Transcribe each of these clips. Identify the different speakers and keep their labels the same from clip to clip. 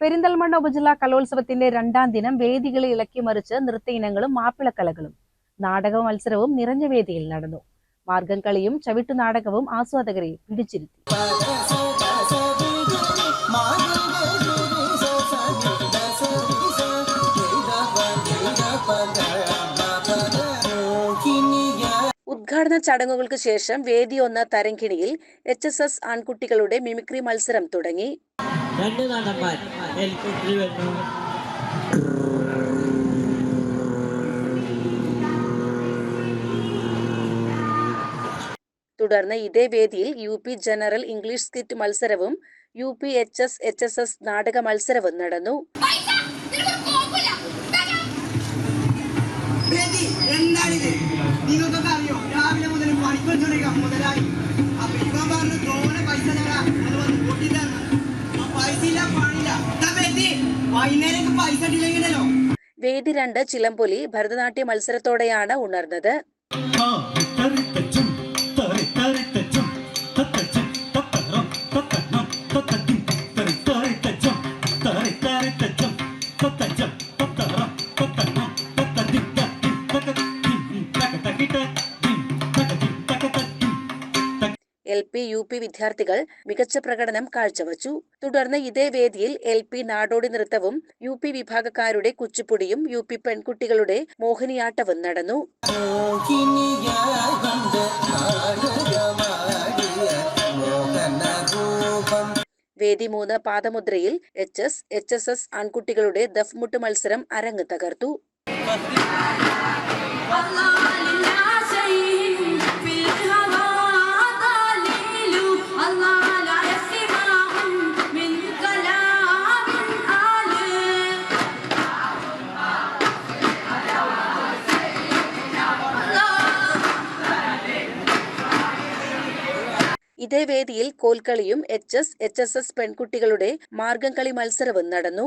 Speaker 1: പെരിന്തൽമണ്ണ ഉപജില്ലാ കലോത്സവത്തിന്റെ രണ്ടാം ദിനം വേദികളെ ഇളക്കിമറിച്ച് നൃത്ത ഇനങ്ങളും മാപ്പിളക്കലകളും നാടക മത്സരവും നിറഞ്ഞ വേദിയിൽ നടന്നു. മാർഗം കളിയും ചവിട്ടു നാടകവും ആസ്വാദകരെ പിടിച്ചിരുത്തി. ഉദ്ഘാടന ചടങ്ങുകൾക്ക് ശേഷം വേദി ഒന്ന തരങ്കിണിയിൽ എച്ച് എസ് എസ് ആൺകുട്ടികളുടെ മിമിക്രി മത്സരം തുടങ്ങി.
Speaker 2: രണ്ട് നടന്മാർ. ഹെലികോപ്റ്ററിൽ വരുന്നു.
Speaker 1: തുടർന്ന് ഇതേ വേദിയിൽ U P general English skit മത്സരവും U P H S H S S നാടക മത്സരവും നടന്നു.
Speaker 3: എന്താണിത് നിങ്ങൾക്കൊക്കെ അറിയോ? രാവിലെ മുതൽ പണിക്കൊണ്ടിരിക്കുക മുതലാളി വൈകുന്നേരം പൈസ ഇട്ടില്ലെങ്കിലോ
Speaker 1: വേദി രണ്ട് ചിലമ്പൊലി ഭരതനാട്യ മത്സരത്തോടെയാണ് ഉണർന്നത് L P U P വിദ്യാർത്ഥികൾ മികച്ച പ്രകടനം കാഴ്ചവച്ചു. തുടർന്ന് ഇതേ വേദിയിൽ എൽ പി നാടോടി നൃത്തവും യു പി വിഭാഗക്കാരുടെ കുച്ചിപ്പുടിയും യു പി പെൺകുട്ടികളുടെ മോഹിനിയാട്ടവും നടന്നു. വേദി മൂന്ന് പാദമുദ്രയിൽ H S H S S ആൺകുട്ടികളുടെ ദഫ്മുട്ട് മത്സരം അരങ്ങ് തകർത്തു. ഇതേ വേദിയിൽ കോൽക്കളിയും H S H S S പെൺകുട്ടികളുടെ മാർഗംകളി മത്സരവും നടന്നു.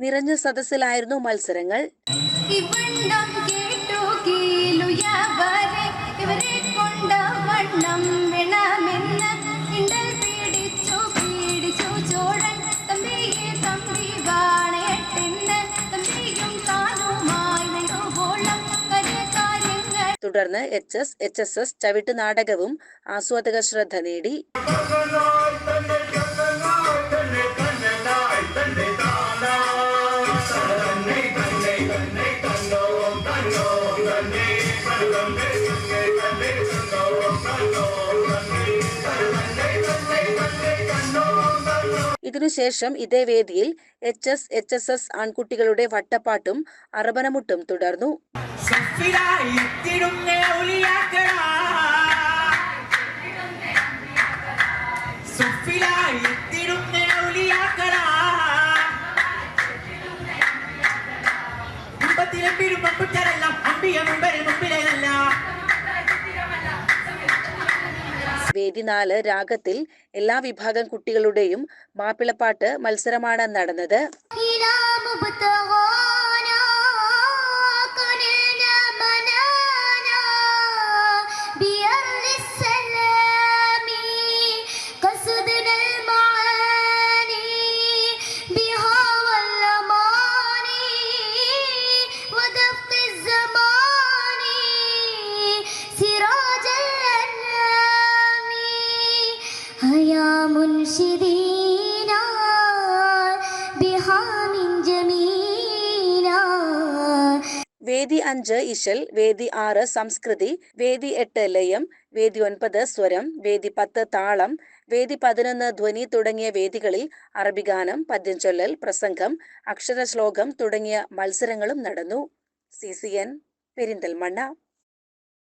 Speaker 1: താനുമായി സദസ്സിലായിരുന്നു മത്സരങ്ങൾ. തുടർന്ന് H S H S S ചവിട്ട് നാടകവും ആസ്വാദക ശ്രദ്ധ നേടി. ഇതിനുശേഷം ഇതേ വേദിയിൽ H S H S S ആൺകുട്ടികളുടെ വട്ടപ്പാട്ടും അറബനമുട്ടും തുടർന്നു.
Speaker 3: സഫിലായിത്തിടുന്ന
Speaker 1: വേദി നാല് രാഗത്തിൽ എല്ലാ വിഭാഗം കുട്ടികളുടെയും മാപ്പിളപ്പാട്ട് മത്സരമാണ് നടന്നത്.
Speaker 4: منشدينا بها من جميلا
Speaker 1: വേദി അഞ്ച് ഇശൽ വേദി ആറ് സംസ്കൃതി വേദി എട്ട് ലയം വേദി ഒൻപത് സ്വരം വേദി പത്ത് താളം വേദി പതിനൊന്ന് ധ്വനി തുടങ്ങിയ വേദികളിൽ അറബിഗാനം പദ്യം ചൊല്ലൽ പ്രസംഗം അക്ഷരശ്ലോകം തുടങ്ങിയ മത്സരങ്ങളും നടന്നു സി സി എൻ പെരിന്തൽമണ്ണ